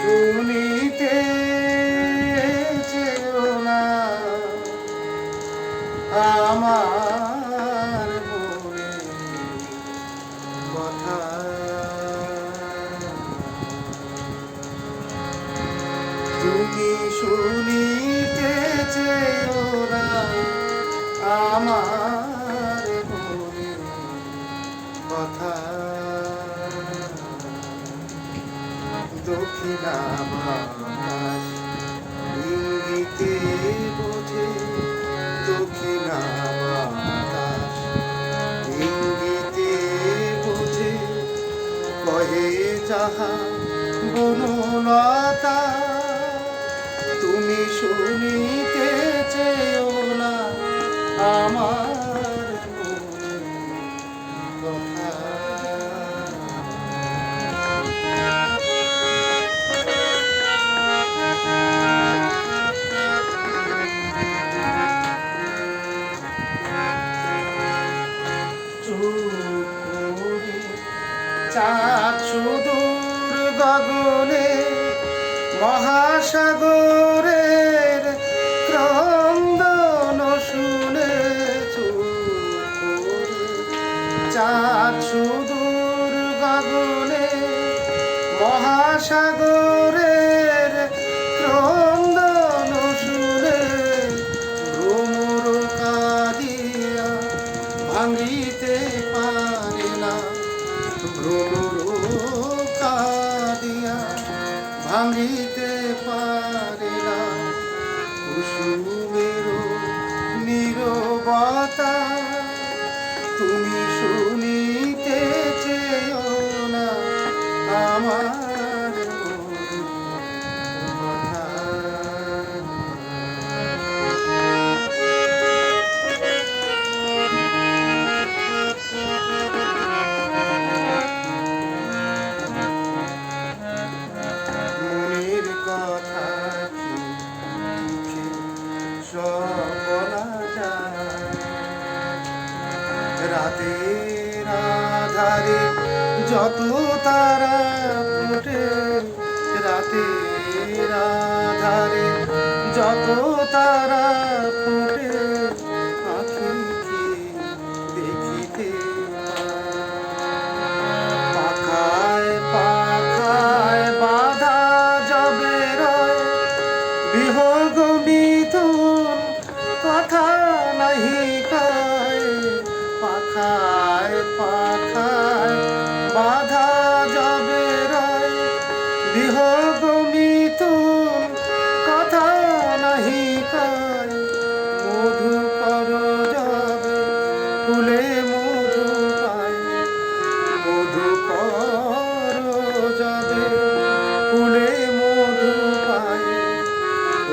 শুনিতে না। আমার শুনিতে চেও না। আমার যাহা বনলতা তুমি শুনিতে চেও না আমার কথা। চাঁদ সুদূর গগনে মহাসাগরের ক্রন্দন শুনে চাঁদ সুদূর গগনে মহাসাগরের ভাঙিতে পারে না। কুসুমের নিরবতা তুমি শুনিতে চেও না। আমার রাতের আধারে যত তারা ফুটে রাতের আধারে যত তারা ফুটে, আখি কি দেখিতে পাখায় পাখায় বাধা যাবে রয়, বিহগ মিথুন কথা নাহি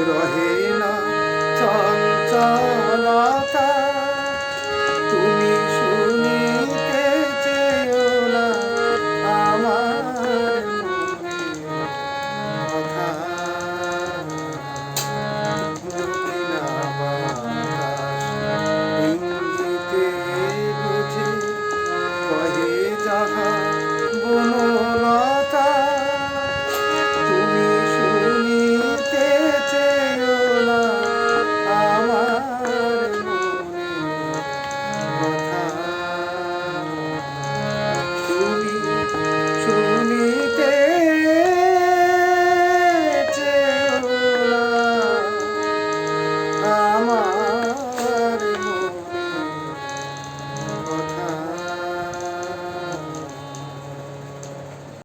রহে না চঞ্চল।